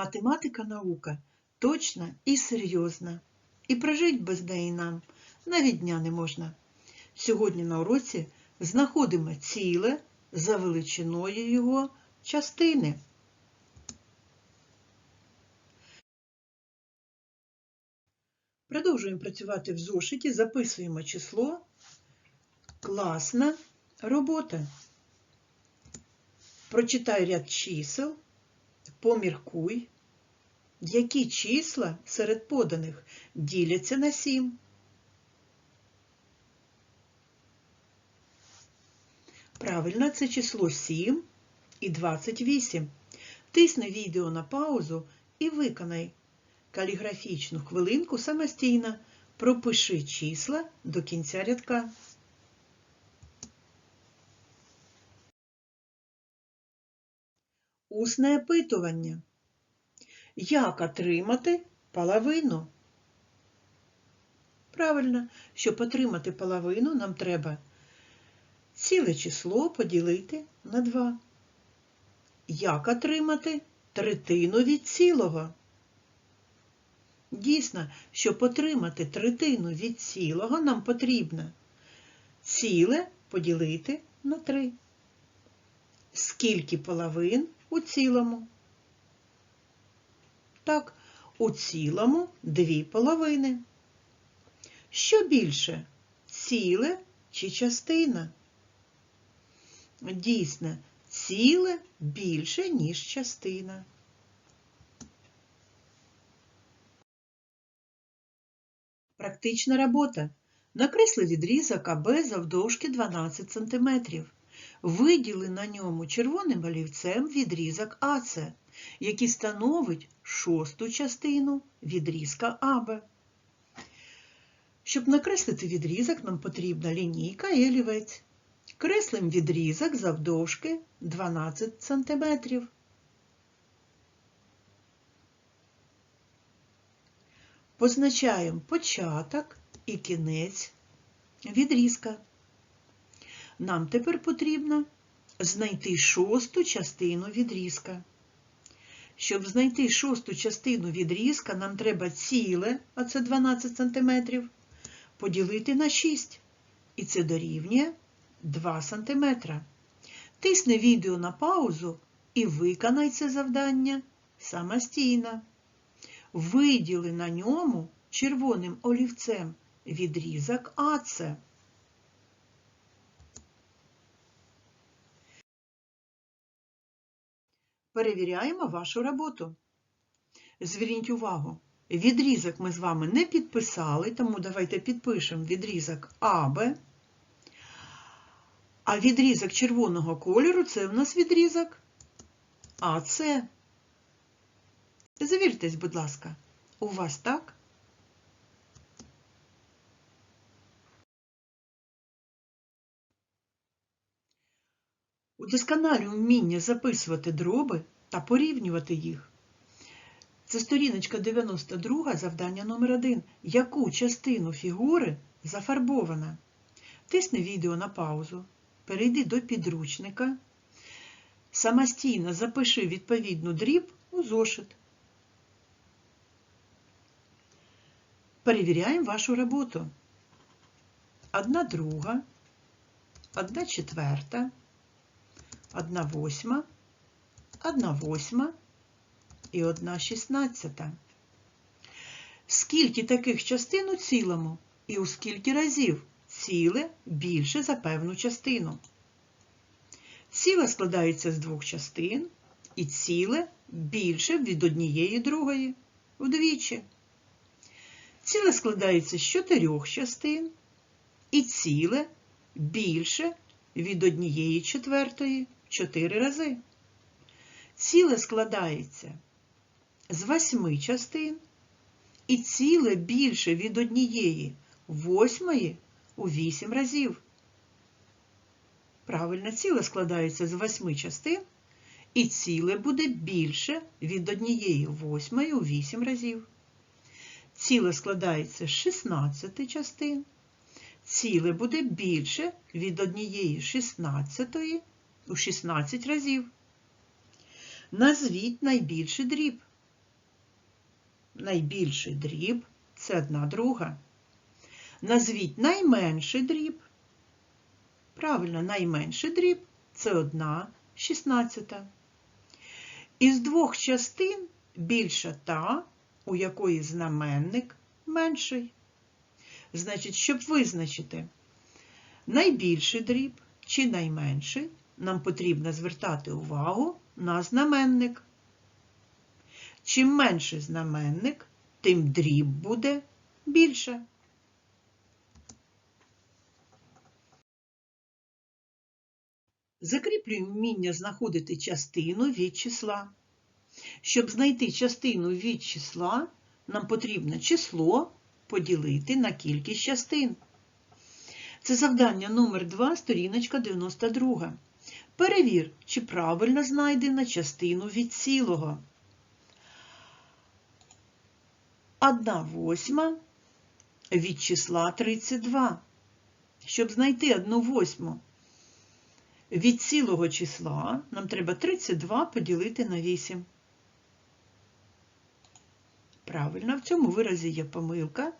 Математика наука точна і серйозна. І прожить без неї нам навіть дня не можна. Сьогодні на уроці знаходимо ціле за величиною його частини. Продовжуємо працювати в зошиті, записуємо число. Класна робота. Прочитай ряд чисел, поміркуй, які числа серед поданих діляться на 7. Правильно, це число 7 і 28. Тисни відео на паузу і виконай каліграфічну хвилинку самостійно. Пропиши числа до кінця рядка. Усне опитування. Як отримати половину? Правильно, щоб отримати половину, нам треба ціле число поділити на 2. Як отримати третину від цілого? Дійсно, щоб отримати третину від цілого, нам потрібно ціле поділити на 3. Скільки половин у цілому? Так, у цілому дві половини. Що більше? Ціле чи частина? Дійсно, ціле більше, ніж частина. Практична робота. Накресли відрізок АБ завдовжки 12 см. Виділи на ньому червоним олівцем відрізок АЦ, який становить шосту частину відрізка АБ. Щоб накреслити відрізок, нам потрібна лінійка і олівець. Креслим відрізок завдовжки 12 см. Позначаємо початок і кінець відрізка. Нам тепер потрібно знайти шосту частину відрізка. Щоб знайти шосту частину відрізка, нам треба ціле, а це 12 см, поділити на 6. І це дорівнює 2 см. Тисни відео на паузу і виконай це завдання самостійно. Виділи на ньому червоним олівцем відрізок АЦ. Перевіряємо вашу роботу. Зверніть увагу, відрізок ми з вами не підписали, тому давайте підпишемо відрізок АБ. А відрізок червоного кольору це у нас відрізок АЦ. Завіртесь, будь ласка, у вас так? Удосконалюй вміння записувати дроби та порівнювати їх. Це сторіночка 92, завдання номер 1. Яку частину фігури зафарбована? Тисни відео на паузу, перейди до підручника, самостійно запиши відповідну дріб у зошит. Перевіряємо вашу роботу. Одна друга, одна четверта, одна восьма, одна восьма і одна шістнадцята. Скільки таких частин у цілому і у скільки разів ціле більше за певну частину? Ціле складається з двох частин, і ціле більше від однієї другої вдвічі. Ціле складається з чотирьох частин, і ціле більше від однієї четвертої чотири рази. Ціле складається з восьми частин, і ціле більше від однієї восьмої у вісім разів. Правильно, ціле складається з восьми частин, і ціле буде більше від однієї восьмої у вісім разів. Ціле складається з 16 частин. Ціле буде більше від однієї 16 у 16 разів. Назвіть найбільший дріб. найбільший дріб це одна друга. Назвіть найменший дріб. Правильно, найменший дріб це одна шістнадцята. Із двох частин більша та, у якої знаменник менший. Значить, щоб визначити найбільший дріб чи найменший, нам потрібно звертати увагу на знаменник. Чим менший знаменник, тим дріб буде більше. Закріплюємо вміння знаходити частину від числа. Щоб знайти частину від числа, нам потрібно число поділити на кількість частин. Це завдання номер 2, сторіночка 92. Перевір, чи правильно знайдена частину від цілого. 1 восьма від числа 32. Щоб знайти 1 восьму від цілого числа, нам треба 32 поділити на 8. Правильно, в цьому виразі є помилка,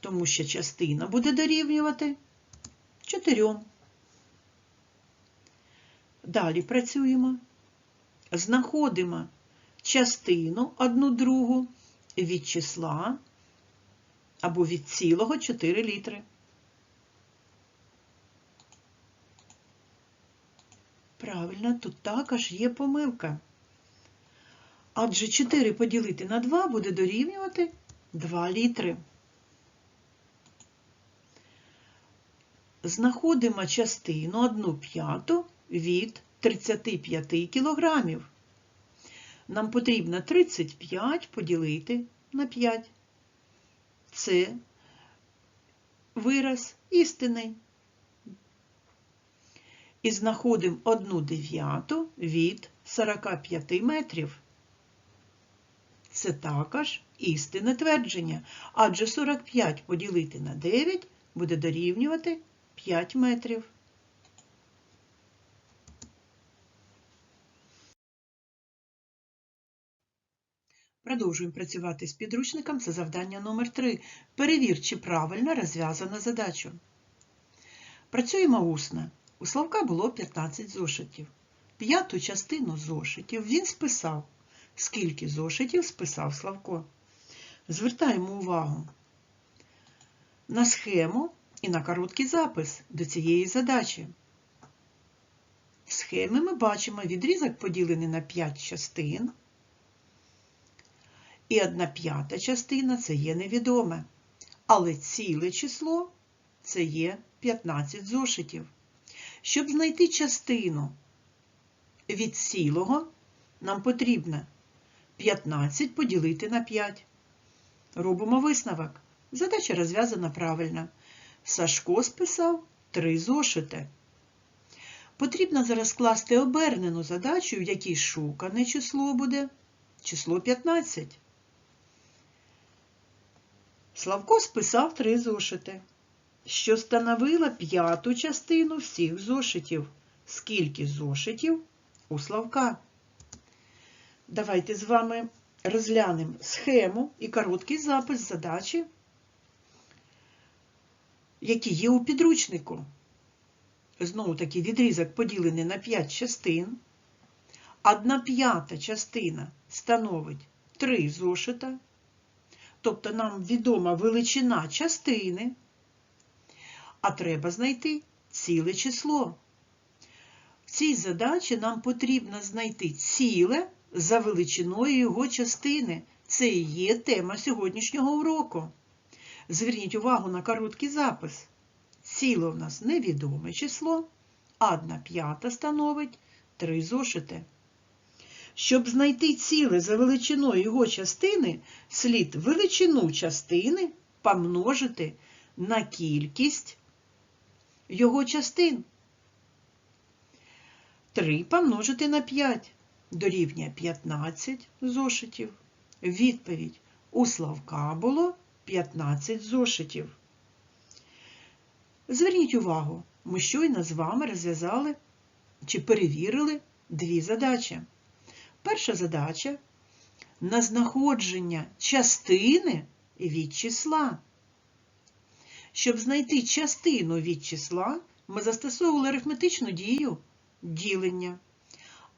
тому що частина буде дорівнювати 4. Далі працюємо. Знаходимо частину одну другу від числа або від цілого 4 літри. Правильно, тут також є помилка. Адже 4 поділити на 2 буде дорівнювати 2 літри. Знаходимо частину 1 п'яту від 35 кілограмів. Нам потрібно 35 поділити на 5. Це вираз істинний. І знаходимо 1 дев'яту від 45 метрів. Це також істинне твердження, адже 45 поділити на 9 буде дорівнювати 5 метрів. Продовжуємо працювати з підручником. Це завдання номер 3. Перевір, чи правильно розв'язана задача. Працюємо усно. У Славка було 15 зошитів. П'яту частину зошитів він списав. Скільки зошитів списав Славко? Звертаємо увагу на схему і на короткий запис до цієї задачі. В схемі ми бачимо відрізок поділений на 5 частин. І одна п'ята частина це є невідоме. Але ціле число це є 15 зошитів. Щоб знайти частину від цілого, нам потрібно 15 поділити на 5. Робимо висновок. Задача розв'язана правильно. Сашко списав 3 зошити. Потрібно зараз скласти обернену задачу, в якій шукане число буде число 15. Славко списав 3 зошити, що становило п'яту частину всіх зошитів. Скільки зошитів у Славка? Давайте з вами розглянемо схему і короткий запис задачі, які є у підручнику. Знову таки відрізок поділений на 5 частин. Одна п'ята частина становить 3 зошита, тобто нам відома величина частини, а треба знайти ціле число. В цій задачі нам потрібно знайти ціле за величиною його частини. Це і є тема сьогоднішнього уроку. Зверніть увагу на короткий запис. Ціле в нас невідоме число, а одна п'ята становить 3 зошити. Щоб знайти ціле за величиною його частини, слід величину частини помножити на кількість його частин. 3 помножити на 5 дорівнює 15 зошитів. Відповідь у Славка було 15 зошитів. Зверніть увагу, ми щойно з вами розв'язали чи перевірили дві задачі. Перша задача на знаходження частини від числа. Щоб знайти частину від числа, ми застосовували арифметичну дію ділення.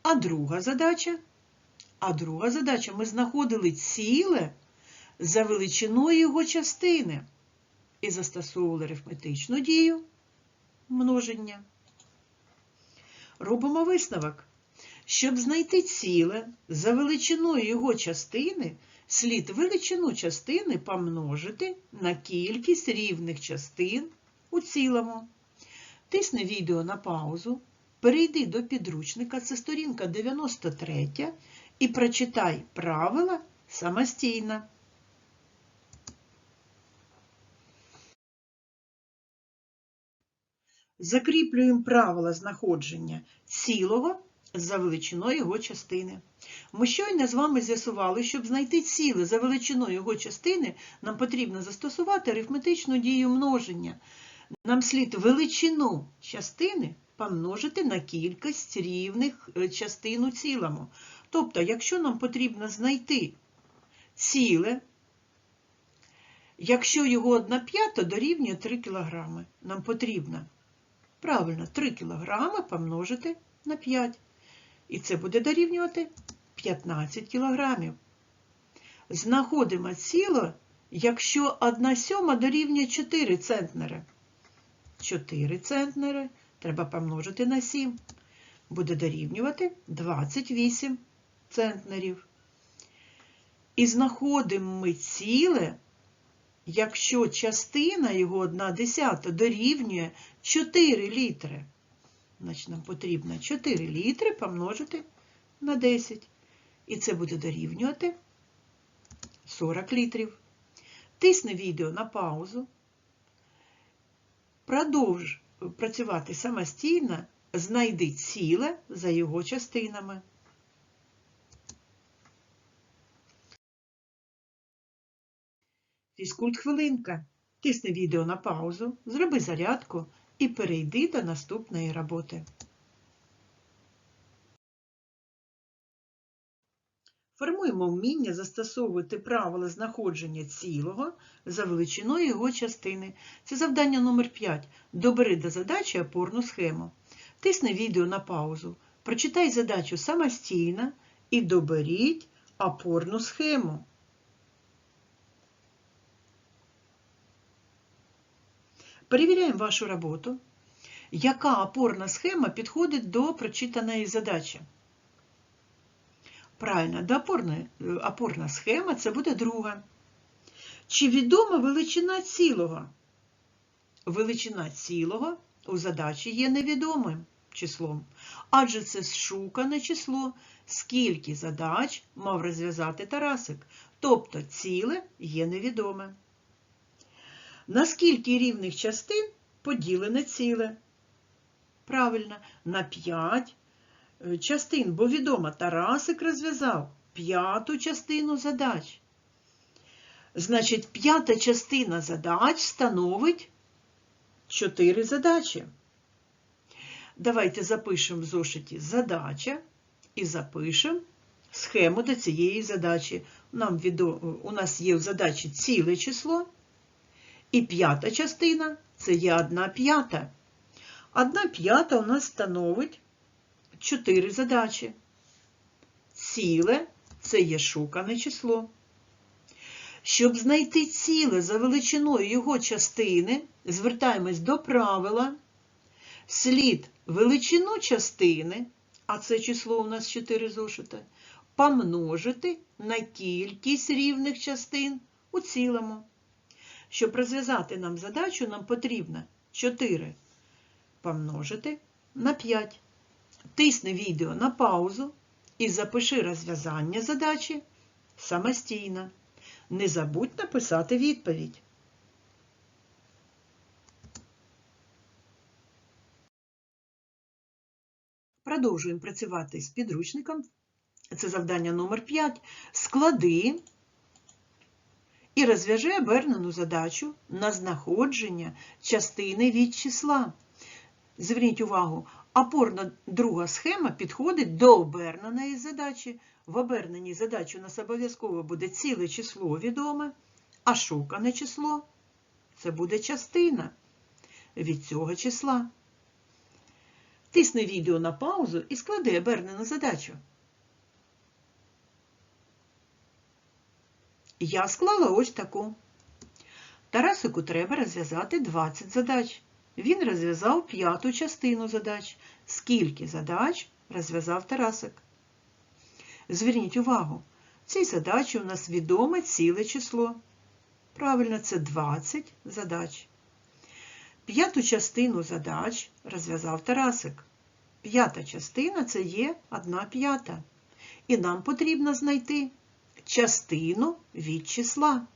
А друга задача, а друга задача ми знаходили ціле за величиною його частини і застосовували арифметичну дію множення. Робимо висновок. Щоб знайти ціле за величиною його частини, слід величину частини помножити на кількість рівних частин у цілому. Тисни відео на паузу, перейди до підручника, це сторінка 93, і прочитай правила самостійно. Закріплюємо правила знаходження цілого за величиною його частини. Ми щойно з вами з'ясували, щоб знайти ціле за величиною його частини, нам потрібно застосувати арифметичну дію множення. Нам слід величину частини помножити на кількість рівних е, частин у цілому. Тобто, якщо нам потрібно знайти ціле, якщо його 1 п'ята дорівнює 3 кг, нам потрібно правильно 3 кг помножити на 5. І це буде дорівнювати 15 кілограмів. Знаходимо ціло, якщо 1 сьома дорівнює 4 центнери. 4 центнери треба помножити на 7. Буде дорівнювати 28 центнерів. І знаходимо ми ціле, якщо частина його 1 десята дорівнює 4 літри. Значить, нам потрібно 4 літри помножити на 10. І це буде дорівнювати 40 літрів. Тисни відео на паузу. Продовж працювати самостійно, знайди ціле за його частинами. Фізкульт хвилинка. Тисни відео на паузу, зроби зарядку і перейди до наступної роботи. Формуємо вміння застосовувати правила знаходження цілого за величиною його частини. Це завдання номер 5. Добери до задачі опорну схему. Тисни відео на паузу. Прочитай задачу самостійно і доберіть опорну схему. Перевіряємо вашу роботу. Яка опорна схема підходить до прочитаної задачі? Правильно, опорної, опорна схема це буде друга. Чи відома величина цілого? Величина цілого у задачі є невідомим числом, адже це шукане число, скільки задач мав розв'язати Тарасик, тобто ціле є невідоме. На скільки рівних частин поділене ціле? Правильно, на 5 частин, бо відомо, Тарасик розв'язав п'яту частину задач. Значить, п'ята частина задач становить 4 задачі. Давайте запишемо в зошиті задача і запишемо схему до цієї задачі. Нам відомо, у нас є в задачі ціле число. І п'ята частина це є одна п'ята. Одна п'ята у нас становить 4 задачі. Ціле це є шукане число. Щоб знайти ціле за величиною його частини, звертаємось до правила, слід величину частини, а це число у нас 4 зошити, помножити на кількість рівних частин у цілому. Щоб розв'язати нам задачу, нам потрібно 4 помножити на 5. Тисни відео на паузу і запиши розв'язання задачі самостійно. Не забудь написати відповідь. Продовжуємо працювати з підручником. Це завдання номер 5. Склади і розв'яжи обернену задачу на знаходження частини від числа. Зверніть увагу, Опорна друга схема підходить до оберненої задачі. В оберненій задачі у нас обов'язково буде ціле число відоме, а шукане число це буде частина від цього числа. Тисни відео на паузу і склади обернену задачу. Я склала ось таку. Тарасику треба розв'язати 20 задач. Він розв'язав п'яту частину задач. Скільки задач розв'язав Тарасик? Зверніть увагу, в цій задачі у нас відоме ціле число. Правильно, це 20 задач. П'яту частину задач розв'язав Тарасик. П'ята частина це є 1 п'ята. І нам потрібно знайти частину від числа.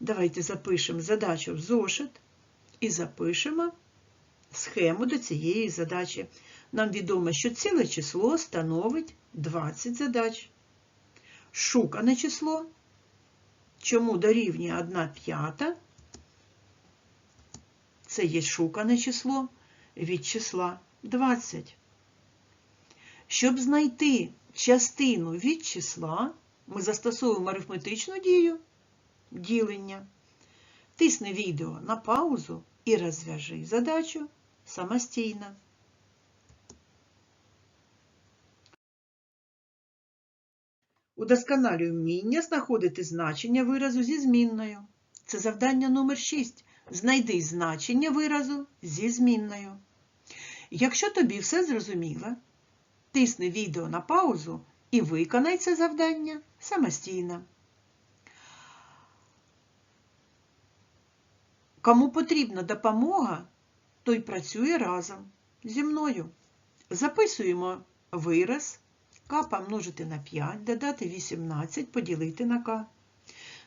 Давайте запишемо задачу в зошит і запишемо схему до цієї задачі. Нам відомо, що ціле число становить 20 задач. Шукане число, чому дорівнює 1 п'ята, це є шукане число від числа 20. Щоб знайти частину від числа, ми застосовуємо арифметичну дію ділення. Тисни відео на паузу і розв'яжи задачу самостійно. Удосконалюй вміння знаходити значення виразу зі змінною. Це завдання номер 6. Знайди значення виразу зі змінною. Якщо тобі все зрозуміло, тисни відео на паузу і виконай це завдання самостійно. Кому потрібна допомога, той працює разом зі мною. Записуємо вираз k помножити на 5, додати 18, поділити на k.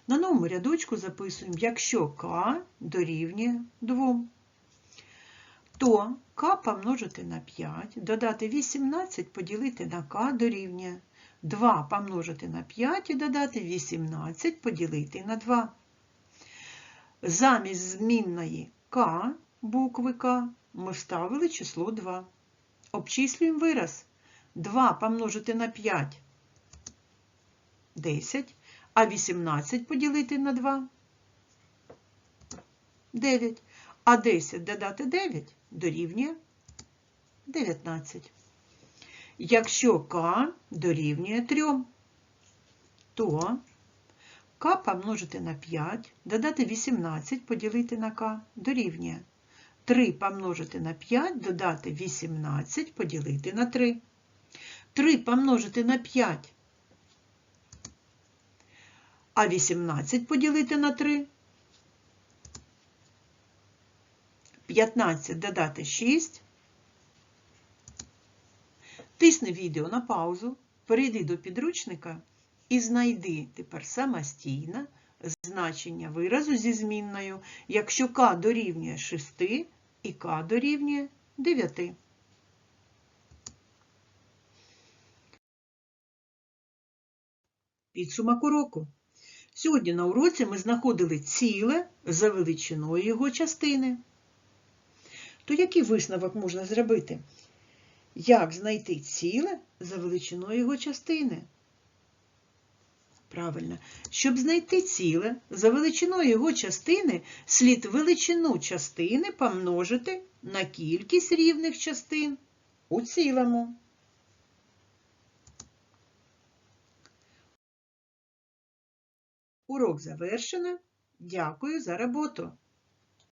На новому рядочку записуємо, якщо k дорівнює 2, то k помножити на 5, додати 18, поділити на k дорівнює 2 помножити на 5 і додати 18, поділити на 2. Замість змінної К, букви К, ми вставили число 2. Обчислюємо вираз. 2 помножити на 5 – 10, а 18 поділити на 2 – 9. А 10 додати 9 дорівнює 19. Якщо К дорівнює 3, то К помножити на 5, додати 18, поділити на К дорівнює. 3 помножити на 5, додати 18, поділити на 3. 3 помножити на 5, а 18 поділити на 3. 15 додати 6. Тисни відео на паузу, перейди до підручника і знайди тепер самостійно значення виразу зі змінною, якщо k дорівнює 6 і k дорівнює 9. Підсумок уроку. Сьогодні на уроці ми знаходили ціле за величиною його частини. То який висновок можна зробити? Як знайти ціле за величиною його частини? Правильно, щоб знайти ціле за величиною його частини, слід величину частини помножити на кількість рівних частин у цілому. Урок завершено. Дякую за роботу.